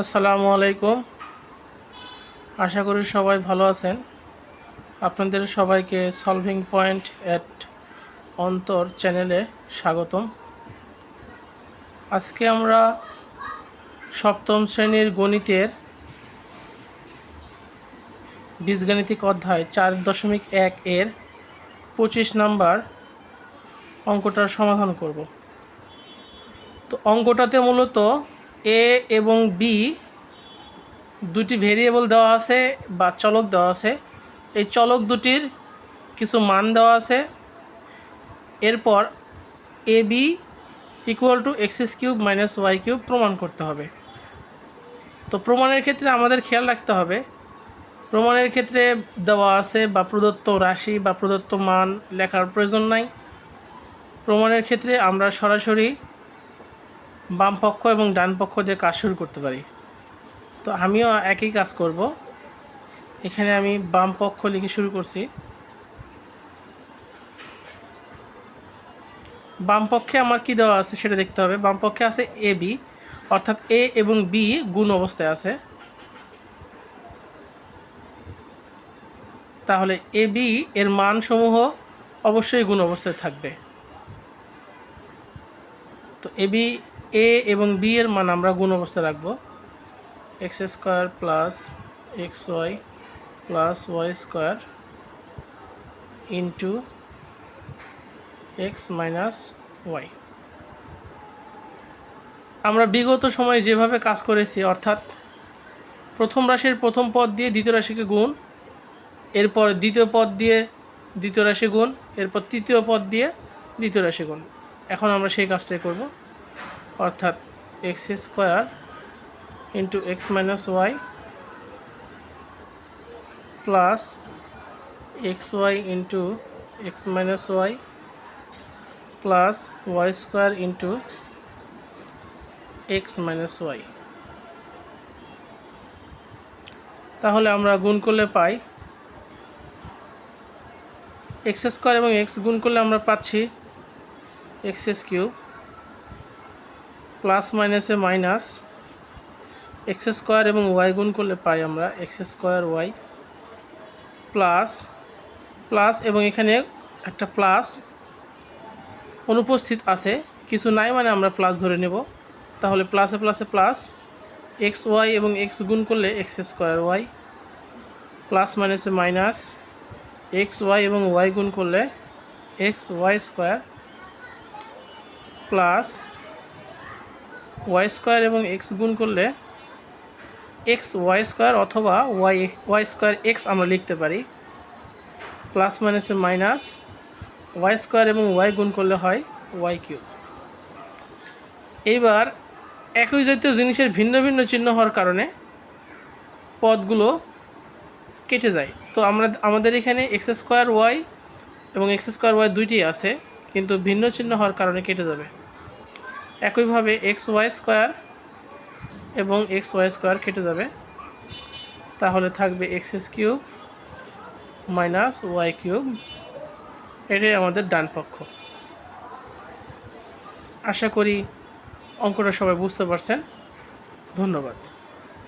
আসসালামু আলাইকুম। আশা করি সবাই ভালো আছেন। আপনাদের সবাইকে সলভিং পয়েন্ট অ্যাট অন্তর চ্যানেলে স্বাগতম। আজকে আমরা সপ্তম শ্রেণির গণিতের বীজগাণিতিক অধ্যায় চার দশমিক এক এর পঁচিশ নাম্বার অঙ্কটার সমাধান করব। তো অঙ্কটাতে মূলত এ এবং বি দুটি ভেরিয়েবল দেওয়া আছে বা চলক দেওয়া আছে। এই চলক দুটির কিছু মান দেওয়া আছে। এরপর A B equal to x's cube minus y cube প্রমাণ করতে হবে। তো প্রমাণের ক্ষেত্রে আমাদের খেয়াল রাখতে হবে। প্রমাণের ক্ষেত্রে দেওয়া আছে বা প্রদত্ত রাশি বা প্রদত্ত মান লেখার প্রয়োজন নাই। প্রমাণের ক্ষেত্রে আমরা সরাসরি বাম পক্ষ এবং ডান পক্ষ দিয়ে কাজ শুরু করতে পারি। তো আমিও একই কাজ করব। এখানে আমি বাম পক্ষ লিখে শুরু করছি। বাম পক্ষে আমার কি দেওয়া আছে সেটা দেখতে হবে। বাম পক্ষে আছে এ, বি, অর্থাৎ এ এবং বি গুণ অবস্থায় আছে। তাহলে এ, বি এর মানসমূহ অবশ্যই গুণ অবস্থায় থাকবে। তো এ, বি এ এবং বি এর মান আমরা গুণ অবস্থায় রাখব। X square plus x y plus y square into x minus y আমরা বিগত সময়ে যেভাবে কাজ করেছি, অর্থাৎ প্রথম রাশির প্রথম পদ দিয়ে দ্বিতীয় রাশিকে গুণ, এরপর দ্বিতীয় পদ দিয়ে দ্বিতীয় রাশি গুণ, এরপর তৃতীয় পদ দিয়ে দ্বিতীয় রাশি গুণ। এখন আমরা সেই কাজটাই করব। অর্থাৎ x square into x minus y plus x y into x minus y plus y square into x minus y তাহলে আমরা গুণ করলে পাই এক্স স্কোয়ার এবং এক্স গুণ করলে আমরা পাচ্ছি এক্স এস কিউব প্লাস মাইনাসে মাইনাস এক্স স্কোয়ার এবং ওয়াই গুণ করলে পাই আমরা x square y plus plus এবং এখানে একটা প্লাস অনুপস্থিত আছে। কিছু নাই মানে আমরা প্লাস ধরে নেব। তাহলে প্লাসে প্লাসে প্লাস এক্স ওয়াই এবং এক্স গুণ করলে এক্স স্কোয়ার ওয়াই প্লাস মাইনাসে মাইনাস এক্স ওয়াই এবং ওয়াই গুণ করলে x y square plus y square এবং এক্স গুণ করলে এক্স ওয়াই স্কোয়ার অথবা ওয়াই ওয়াই স্কোয়ার এক্স আমরা লিখতে পারি। প্লাস মাইনাসে মাইনাস ওয়াই স্কোয়ার এবং ওয়াই গুণ করলে হয় ওয়াই কিউব। এইবার একই জাতীয় জিনিসের ভিন্ন ভিন্ন চিহ্ন হওয়ার কারণে পদগুলো কেটে যায়। তো আমরা, আমাদের এখানে এক্স স্কোয়ার ওয়াই এবং এক্স স্কোয়ার ওয়াই দুইটি আছে, কিন্তু ভিন্ন চিহ্ন হওয়ার কারণে কেটে যাবে। একইভাবে এক্স ওয়াই স্কোয়ার এবং এক্স ওয়াই স্কোয়ার কেটে যাবে। তাহলে থাকবে x s cube minus y cube এটাই আমাদের ডান পক্ষ। আশা করি অঙ্কটা সবাই বুঝতে পারছেন। ধন্যবাদ।